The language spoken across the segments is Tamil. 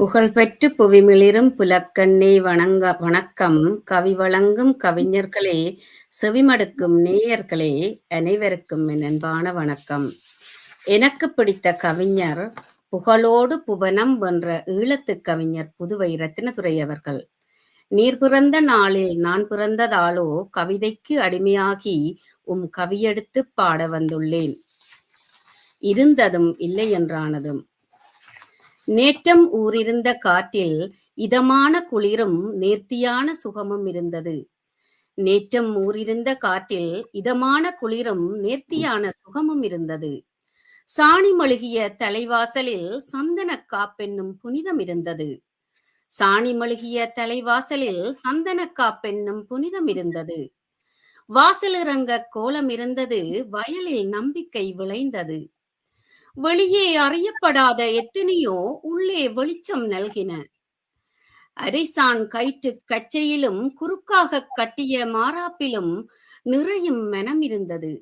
புகழ்பெற்று புவிமிளிரும் புலக்கண்ணே வணங்க வணக்கம். கவி வழங்கும் கவிஞர்களே செவிமடுக்கும் நேயர்களே அனைவருக்கும் என் அன்பான வணக்கம். எனக்கு பிடித்த கவிஞர் புகழோடு புவனம் வென்ற ஈழத்து கவிஞர் புதுவை ரத்தினதுரை அவர்கள். நீர் பிறந்த நாளில் நான் பிறந்ததாலோ கவிதைக்கு அடிமையாகி உம் கவியெடுத்துப் பாட வந்துள்ளேன். இருந்ததும் இல்லை என்றானதும். நேற்றம் ஊரிருந்த காற்றில் இதமான குளிரும் நேர்த்தியான சுகமும் இருந்தது. நேற்றம் ஊரிருந்த காற்றில் இதமான குளிரும் நேர்த்தியான சுகமும் இருந்தது. சாணி மழுகிய தலைவாசலில் சந்தன காப்பென்னும் புனிதம் இருந்தது. சாணி மழுகிய தலைவாசலில் சந்தன காப்பென்னும் புனிதம் இருந்தது. வாசலிறங்க கோலம் இருந்தது வயலில் நம்பிக்கை விளைந்தது. வெளியே அறியப்படாத எத்தனையோ உள்ளே வெளிச்சம் நல்கின. அரைசான் கயிற்று கச்சையிலும் குறுக்காக கட்டிய மாறாப்பிலும் நிறையும் மனம் இருந்தது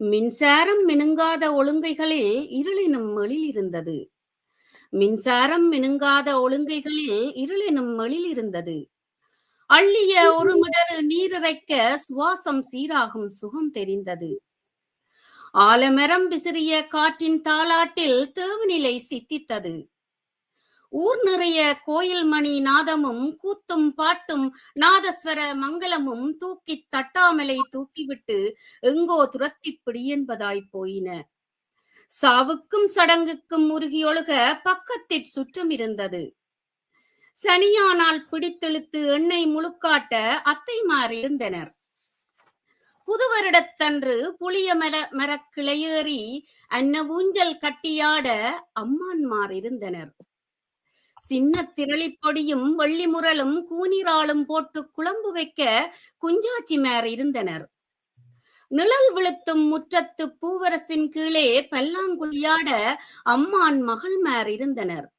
மின்சாரம் மினுங்காத ஒழுங்கைகளில் இருளினும் எழில் இருந்தது மின்சாரம் மினுங்காத ஒழுங்கைகளில் இருளினும் எழில் இருந்தது அள்ளிய ஒரு மிடறு நீரிறைக்க சுவாசம் சீராகும் சுகம் தெரிந்தது. ஆலமரம் விசிறிய காற்றின் தாளாட்டில் தேவநிலை சித்தித்தது. ஊர் நிறைய கோயில் மணி நாதமும் கூத்தும் பாட்டும் நாதஸ்வர மங்களமும் தூக்கி தட்டாமலை தூக்கிவிட்டு எங்கோ துரத்தி பிடியென்பதாய் போயின. சாவுக்கும் சடங்குக்கும் உருகியொழுக பக்கத்திற் சுற்றம் இருந்தது சனியானால் பிடித்தெழுத்து எண்ணெய் முழுக்காட்ட அத்தைமார் இருந்தனர். புது வருடத்தன்று புளிய மர மரக்கிளையேறி அன்ன ஊஞ்சல் கட்டியாட அம்மான்மார் இருந்தனர். சின்ன திரளிப்பொடியும் வெள்ளி முரலும் கூனிராளும் போட்டு குழம்பு வைக்க குஞ்சாச்சிமார் இருந்தனர். நிழல் விழுத்தும் முற்றத்து பூவரசின் கீழே பல்லாங்குழியாட அம்மான் மகள்மார் இருந்தனர்.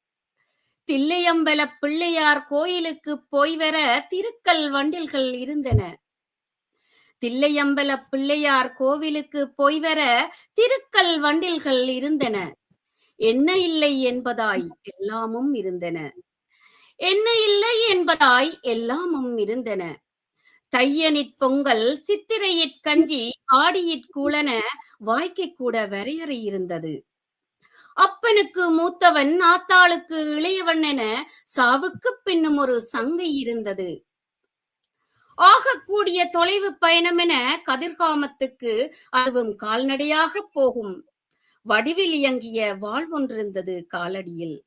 தில்லையம்பல பிள்ளையார் கோயிலுக்கு போய் வர திருக்கல் வண்டில்கள் இருந்தன. தில்லையம்பல பிள்ளையார் கோவிலுக்கு போய் வர திருக்கல் வண்டில்கள் இருந்தன. என்ன இல்லை என்பதாய்? எல்லாமும் இருந்தன. என்ன இல்லை என்பதாய்? எல்லாமும் இருந்தன. தையனிற் பொங்கல் சித்திரையிற் கஞ்சி ஆடியிற் கூழன வாய்க்கு கூட வரையறை இருந்தது. அப்பனுக்கு மூத்தவன் ஆத்தாளுக்கு இளையவன் என சாவுக்கு பின்னும் ஒரு சங்கை இருந்தது. ஆகக்கூடிய தொலைவு பயணம் என கதிர்காமத்துக்கு அதுவும் கால்நடையாக போகும். வடிவில் இயங்கிய வாழ்வொன்றிருந்தது காலடியில்.